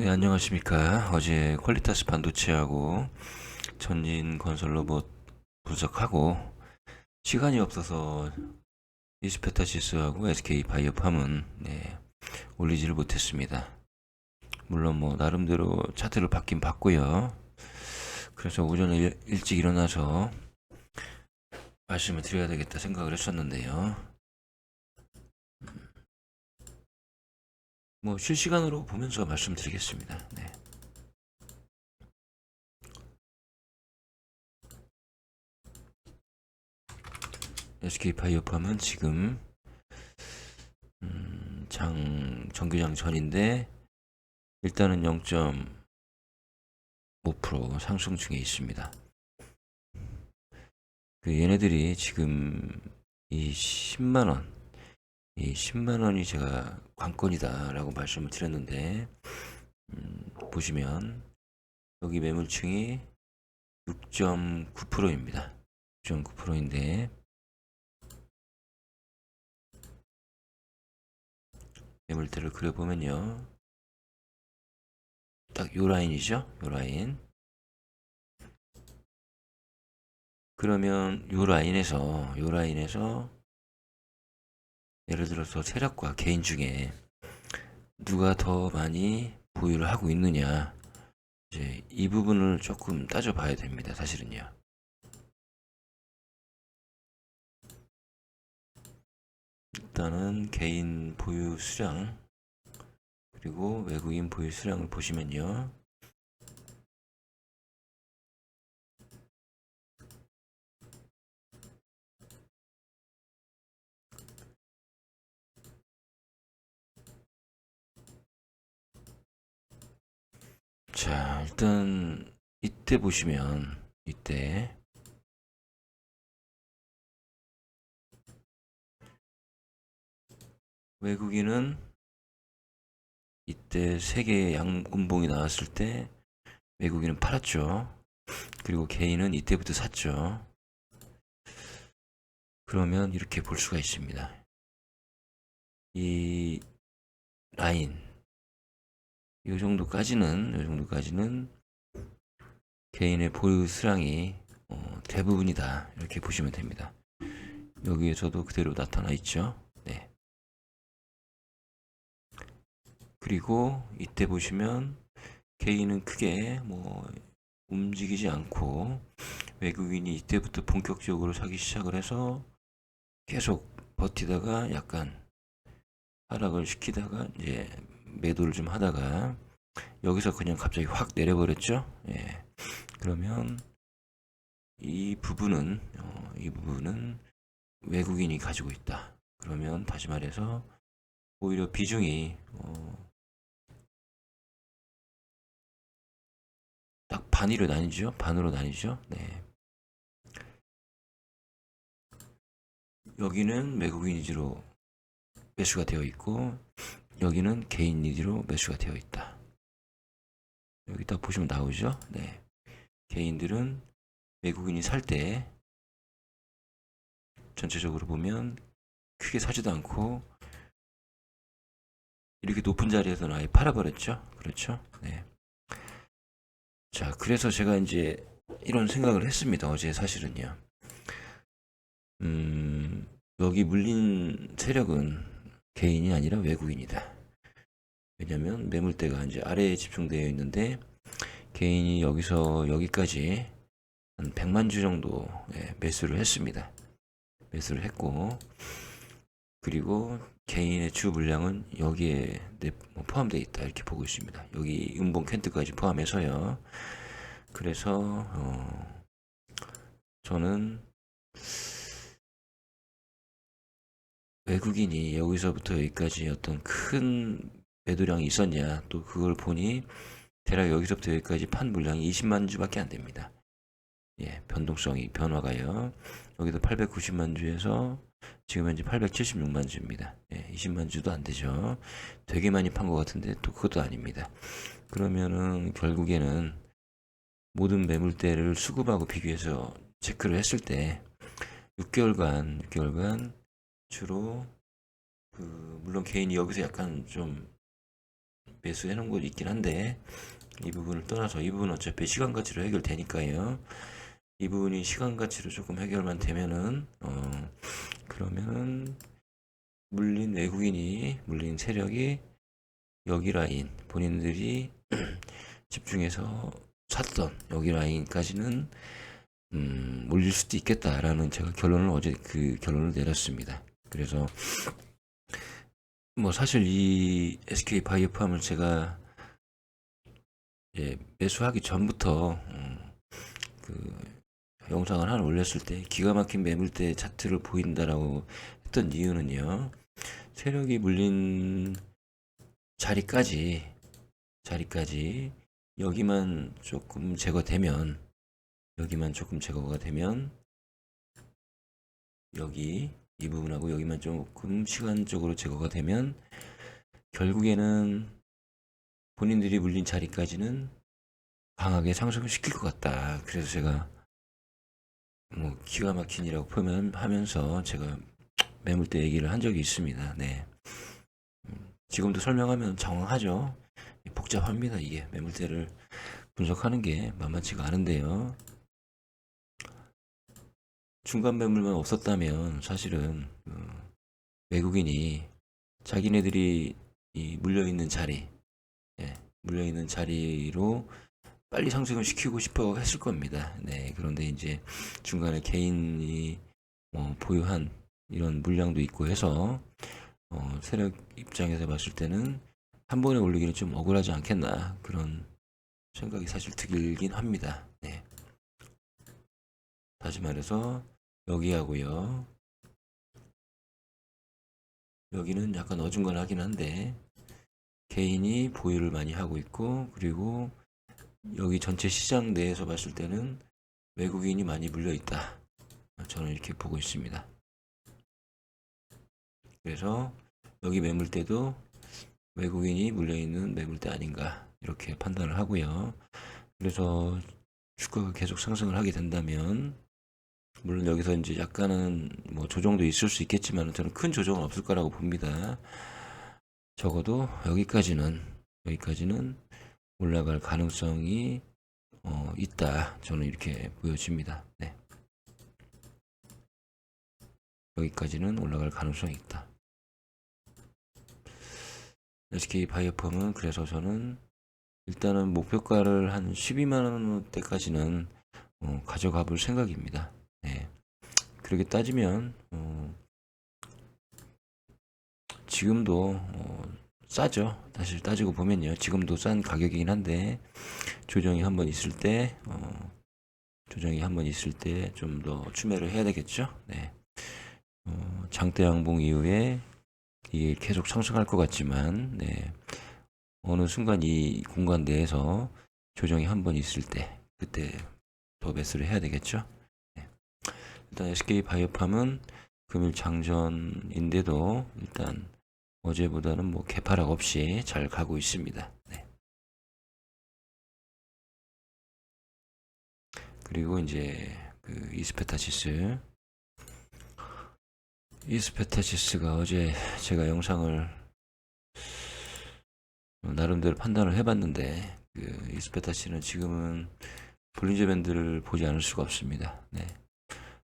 네, 안녕하십니까. 어제 퀄리타스 반도체하고 전진 건설 로봇 분석하고 시간이 없어서 이스페타시스하고 SK 바이오팜은 네, 올리지를 못했습니다. 물론 뭐 나름대로 차트를 받긴 받고요. 그래서 오전에 일, 일찍 일어나서 말씀을 드려야 되겠다 생각을 했었는데요. 뭐 실시간으로 보면서 말씀드리겠습니다. 네. SK 바이오팜은 지금 음, 장 정규장 전인데 일단은 0.5% 상승 중에 있습니다. 그 얘네들이 지금 이 10만 원, 이 10만 원이 제가 관건이다라고 말씀을 드렸는데 음, 보시면 여기 매물층이 6.9%입니다. 6.9%인데 매물대를 그려보면요. 딱 요 라인이죠. 요 라인. 그러면 요 라인에서 요 라인에서 예를 들어서 세력과 개인 중에 누가 더 많이 보유를 하고 있느냐 이제 이 부분을 조금 따져봐야 됩니다. 사실은요. 일단은 개인 보유 수량 그리고 외국인 보유 수량을 보시면요. 자, 일단 이때 보시면 이때 외국인은 이때 세계 양음봉이 나왔을 때 외국인은 팔았죠. 그리고 개인은 이때부터 샀죠. 그러면 이렇게 볼 수가 있습니다. 이 라인 이 정도까지는 이 정도까지는 개인의 보유 수량이 어, 대부분이다 이렇게 보시면 됩니다. 여기에서도 그대로 나타나 있죠. 네. 그리고 이때 보시면 개인은 크게 뭐 움직이지 않고 외국인이 이때부터 본격적으로 사기 시작을 해서 계속 버티다가 약간 하락을 시키다가 이제 매도를 좀 하다가 여기서 그냥 갑자기 확 내려버렸죠. 예. 그러면 이 부분은 어, 이 부분은 외국인이 가지고 있다. 그러면 다시 말해서 오히려 비중이 어, 딱 반으로 나뉘죠. 반으로 나뉘죠. 네. 여기는 외국인 위주로 매수가 되어 있고 여기는 개인 니디로 매수가 되어 있다. 여기 딱 보시면 나오죠? 네. 개인들은 외국인이 살 때 전체적으로 보면 크게 사지도 않고 이렇게 높은 자리에서는 아예 팔아버렸죠? 그렇죠? 네. 자, 그래서 제가 이제 이런 생각을 했습니다. 어제 사실은요. 음, 여기 물린 세력은 개인이 아니라 외국인이다. 왜냐면 매물대가 이제 아래에 집중되어 있는데 개인이 여기서 여기까지 한 100만 주 정도 예, 매수를 했습니다. 매수를 했고 그리고 개인의 주 물량은 여기에 뭐 포함되어 있다 이렇게 보고 있습니다. 여기 음봉 캔트까지 포함해서요. 그래서 어 저는 외국인이 여기서부터 여기까지 어떤 큰 매도량이 있었냐 또 그걸 보니 대략 여기서부터 여기까지 판 물량이 20만 주밖에 안 됩니다. 예, 변동성이 변화가요. 여기도 890만 주에서 지금 현재 876만 주입니다. 예, 20만 주도 안 되죠. 되게 많이 판 것 같은데 또 그것도 아닙니다. 그러면은 결국에는 모든 매물대를 수급하고 비교해서 체크를 했을 때 6개월간 6개월간 주로 그 물론 개인이 여기서 약간 좀 매수해 놓은 곳이 있긴 한데 이 부분을 떠나서 이 부분은 어차피 시간 가치로 해결되니까요. 이 부분이 시간 가치로 조금 해결만 되면은 어 그러면은 물린 외국인이 물린 세력이 여기 라인 본인들이 집중해서 샀던 여기 라인까지는 음, 몰릴 수도 있겠다라는 제가 결론을 어제 그 결론을 내렸습니다. 그래서 뭐 사실 이 SK 바이오팜을 제가 예, 매수하기 전부터 음, 그 영상을 하나 올렸을 때 기가 막힌 매물대 차트를 보인다라고 했던 이유는요. 세력이 물린 자리까지 자리까지 여기만 조금 제거되면 여기만 조금 제거가 되면 여기 이 부분하고 여기만 조금 시간적으로 제거가 되면 결국에는 본인들이 물린 자리까지는 강하게 상승을 시킬 것 같다. 그래서 제가 뭐 기가 막힌이라고 표현하면서 제가 매물대 얘기를 한 적이 있습니다. 네. 음, 지금도 설명하면 정확하죠. 복잡합니다. 이게 매물대를 분석하는 게 만만치가 않은데요. 중간 매물만 없었다면 사실은 어, 외국인이 자기네들이 이 물려 있는 자리, 예, 물려 있는 자리로 빨리 상승을 시키고 싶어 했을 겁니다. 네, 그런데 이제 중간에 개인이 뭐 보유한 이런 물량도 있고 해서 어, 세력 입장에서 봤을 때는 한 번에 올리기는 좀 억울하지 않겠나 그런 생각이 사실 들긴 합니다. 네. 다시 말해서 여기 하고요. 여기는 약간 어중간하긴 한데 개인이 보유를 많이 하고 있고 그리고 여기 전체 시장 내에서 봤을 때는 외국인이 많이 물려 있다. 저는 이렇게 보고 있습니다. 그래서 여기 매물대도 외국인이 물려 있는 매물대 아닌가 이렇게 판단을 하고요. 그래서 주가가 계속 상승을 하게 된다면 물론 여기서 이제 약간은 뭐 조정도 있을 수 있겠지만 저는 큰 조정은 없을 거라고 봅니다. 적어도 여기까지는 여기까지는 올라갈 가능성이 어, 있다. 저는 이렇게 보여집니다. 네. 여기까지는 올라갈 가능성이 있다. SK 바이오펌은 그래서 저는 일단은 목표가를 한 12만 원대까지는 어, 가져가 볼 생각입니다. 네. 그렇게 따지면 어, 지금도 어, 싸죠. 사실 따지고 보면요. 지금도 싼 가격이긴 한데 조정이 한번 있을 때 어, 조정이 한번 있을 때 좀 더 추매를 해야 되겠죠. 네. 어, 장대 양봉 이후에 이게 계속 상승할 것 같지만 네. 어느 순간 이 공간 내에서 조정이 한번 있을 때 그때 더 매수를 해야 되겠죠. 네. 일단 SK 바이오팜은 금일 장전인데도 일단 어제보다는 뭐 개파락 없이 잘 가고 있습니다. 네. 그리고 이제 그 이스페타시스 이스페타시스가 어제 제가 영상을 나름대로 판단을 해봤는데 그 이스페타시는 지금은 볼린저 밴드를 보지 않을 수가 없습니다. 네.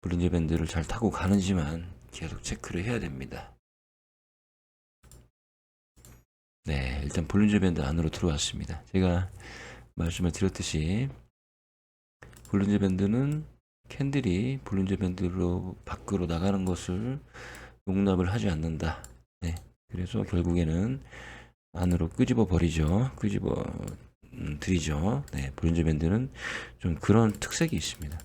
볼린저 밴드를 잘 타고 가는지만 계속 체크를 해야 됩니다. 네, 일단 볼린저 밴드 안으로 들어왔습니다. 제가 말씀을 드렸듯이 볼린저 밴드는 캔들이 볼린저 밴드로 밖으로 나가는 것을 용납을 하지 않는다. 네, 그래서 결국에는 안으로 끄집어 버리죠. 끄집어 음, 드리죠. 네, 볼린저 밴드는 좀 그런 특색이 있습니다.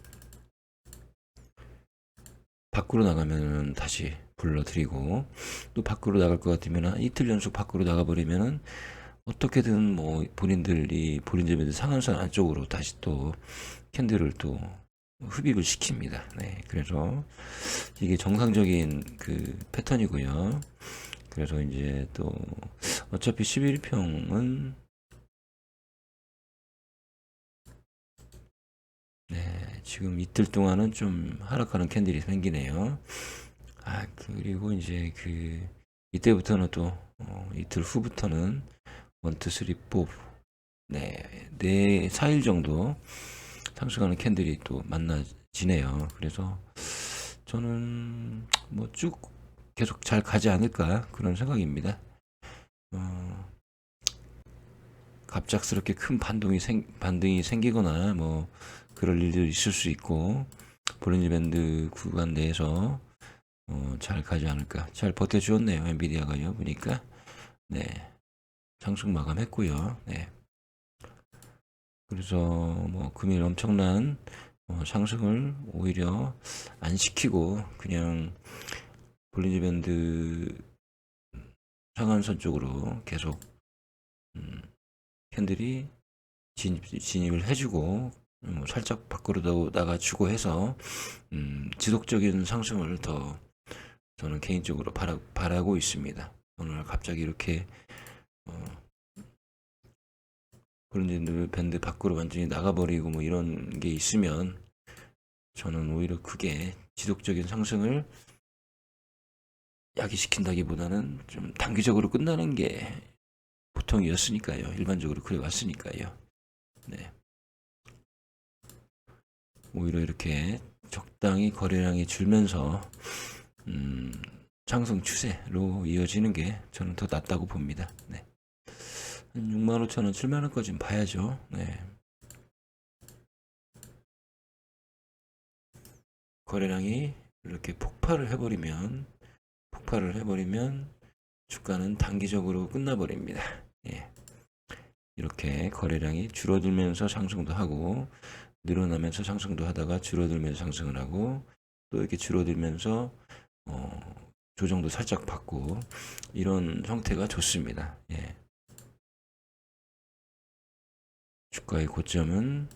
밖으로 나가면 다시 불러드리고 또 밖으로 나갈 것 같으면 이틀 연속 밖으로 나가버리면은 어떻게든 뭐 본인들이 본인들 밴드 상한선 안쪽으로 다시 또 캔들을 또 흡입을 시킵니다. 네, 그래서 이게 정상적인 그 패턴이고요. 그래서 이제 또 어차피 11평은 네, 지금 이틀 동안은 좀 하락하는 캔들이 생기네요. 아, 그리고 이제 그 이때부터는 또 어, 이틀 후부터는 원투 쓰리 포 네, 네 4일 정도 상승하는 캔들이 또 만나지네요. 그래서 저는 뭐 쭉 계속 잘 가지 않을까 그런 생각입니다. 어, 갑작스럽게 큰 반동이 생, 반등이 생기거나 뭐 그럴 일도 있을 수 있고 볼린지 밴드 구간 내에서 어, 잘 가지 않을까. 잘 버텨주었네요 엔비디아가요 보니까. 네. 상승 마감했고요. 네. 그래서 뭐 금일 엄청난 어, 상승을 오히려 안 시키고 그냥 볼린지 밴드 상한선 쪽으로 계속 음, 캔들이 진입, 진입을 해주고 음, 살짝 밖으로 나가주고 해서 음, 지속적인 상승을 더 저는 개인적으로 바라, 바라고 있습니다. 오늘 갑자기 이렇게 어, 그런 밴드 밖으로 완전히 나가버리고 뭐 이런 게 있으면 저는 오히려 그게 지속적인 상승을 야기시킨다기보다는 좀 단기적으로 끝나는 게 보통이었으니까요. 일반적으로 그래 왔으니까요. 네. 오히려 이렇게 적당히 거래량이 줄면서 음, 상승 추세로 이어지는 게 저는 더 낫다고 봅니다. 네. 6만 5천 원, 7만 원까지는 봐야죠. 네. 거래량이 이렇게 폭발을 해버리면 폭발을 해버리면 주가는 단기적으로 끝나버립니다. 예. 이렇게 거래량이 줄어들면서 상승도 하고 늘어나면서 상승도 하다가 줄어들면서 상승을 하고 또 이렇게 줄어들면서 어, 조정도 살짝 받고 이런 형태가 좋습니다. 예. 주가의 고점은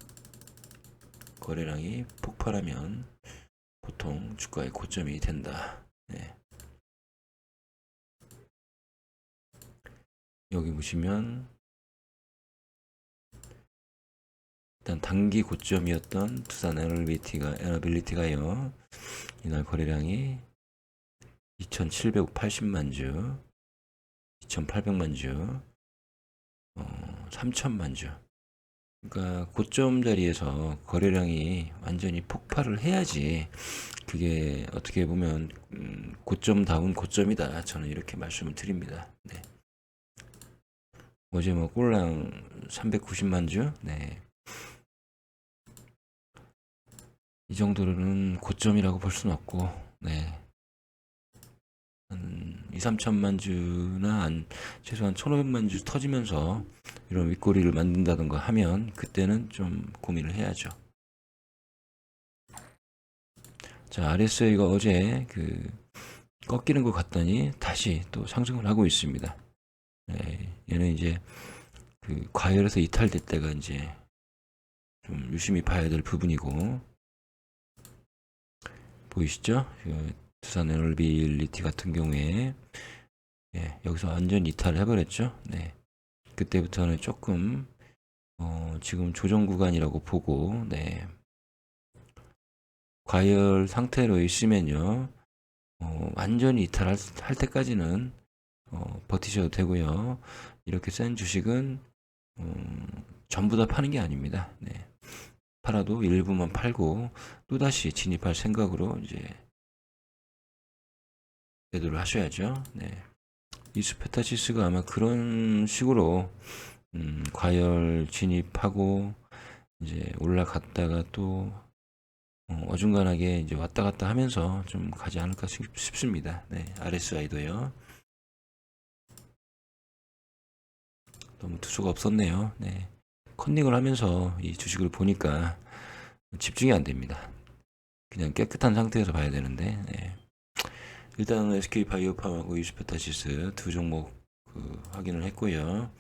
거래량이 폭발하면 보통 주가의 고점이 된다. 예. 여기 보시면 일단 단기 고점이었던 투산 에너빌리티가 에너빌리티가요 이날 거래량이 2,780만 주, 2,800만 주, 어, 3천만 주. 그러니까 고점 자리에서 거래량이 완전히 폭발을 해야지 그게 어떻게 보면 음, 고점다운 고점이다. 저는 이렇게 말씀을 드립니다. 네. 어제 뭐 꼴랑 390만 주, 네. 이 정도로는 고점이라고 볼 수는 없고, 네. 한 2, 3천만 주나 한 최소한 1,500만 주 터지면서 이런 윗꼬리를 만든다던가 하면 그때는 좀 고민을 해야죠. 자, RSI가 어제 그 꺾이는 것 같더니 다시 또 상승을 하고 있습니다. 네, 얘는 이제 그 과열에서 이탈될 때가 이제 좀 유심히 봐야 될 부분이고 보이시죠? 그 두산 에너빌리티 같은 경우에 예, 여기서 완전 이탈을 해버렸죠. 네, 그때부터는 조금 어, 지금 조정 구간이라고 보고 네, 과열 상태로 있으면요 어, 완전히 이탈할 할 때까지는 어, 버티셔도 되고요. 이렇게 센 주식은 음, 전부 다 파는 게 아닙니다. 네. 팔아도 일부만 팔고 또다시 진입할 생각으로 이제 매도를 하셔야죠. 네. 이스페타시스가 아마 그런 식으로 음, 과열 진입하고 이제 올라갔다가 또 어, 중간하게 이제 왔다 갔다 하면서 좀 가지 않을까 싶습니다. 네, RSI도요. 너무 투수가 없었네요. 네. 컨닝을 하면서 이 주식을 보니까 집중이 안 됩니다. 그냥 깨끗한 상태에서 봐야 되는데, 네. 일단 SK 바이오팜하고 유스페타시스 두 종목 그 확인을 했고요.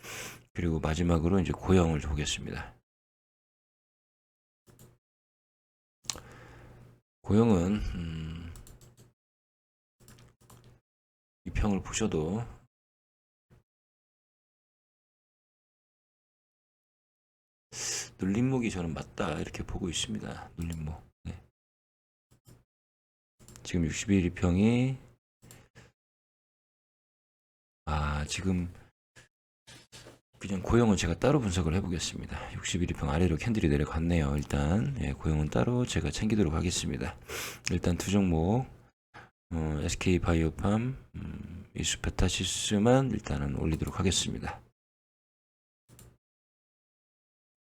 그리고 마지막으로 이제 고영을 보겠습니다. 고영은 음, 이 평을 보셔도 눌림목이 저는 맞다 이렇게 보고 있습니다. 눌림목. 네. 지금 61평이 아 지금 그냥 고용은 제가 따로 분석을 해보겠습니다. 61일평 아래로 캔들이 내려갔네요. 일단 예, 고용은 따로 제가 챙기도록 하겠습니다. 일단 두 종목 어, SK 바이오팜, 음, 이수페타시스만 일단은 올리도록 하겠습니다.